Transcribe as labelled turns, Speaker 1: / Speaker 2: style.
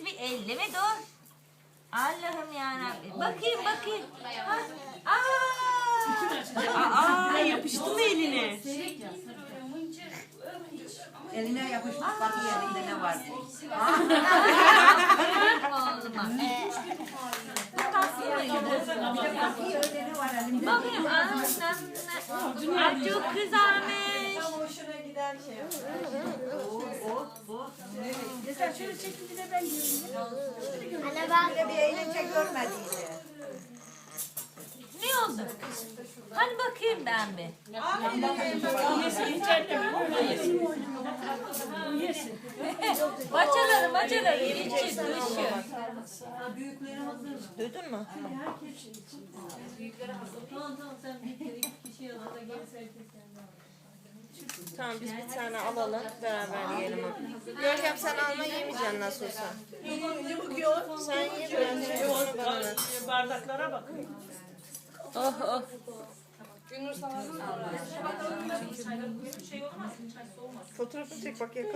Speaker 1: elleme dur. Allah'ım yarabbim. Bakayım bakayım. Ha. Aa.
Speaker 2: Aa yapıştı mı eline?
Speaker 3: Eline yapışmış bakıyor elinde ne var.
Speaker 1: Olmaz. Bu tatlı mıydı?
Speaker 3: Bakıyor öyle ne var elimde.
Speaker 1: Bakayım. Aa, Ay çok güzelmiş.
Speaker 4: Hoşuna giden şey.
Speaker 5: Anne bak.
Speaker 3: Bir eğlence görmediydi.
Speaker 1: Ne oldu? Hani bakayım ben bir. Bacaları bacaları içi dışı. Duydun mu?
Speaker 2: Tamam biz bir tane alalım beraber yiyelim. Görkem sen alma yemeyeceksin nasıl olsa.
Speaker 4: Ne bakıyor?
Speaker 2: Sen ye ben de onu bana ver.
Speaker 4: Bardaklara bakıyor.
Speaker 1: Oh oh.
Speaker 2: Fotoğrafını çek bak yakala.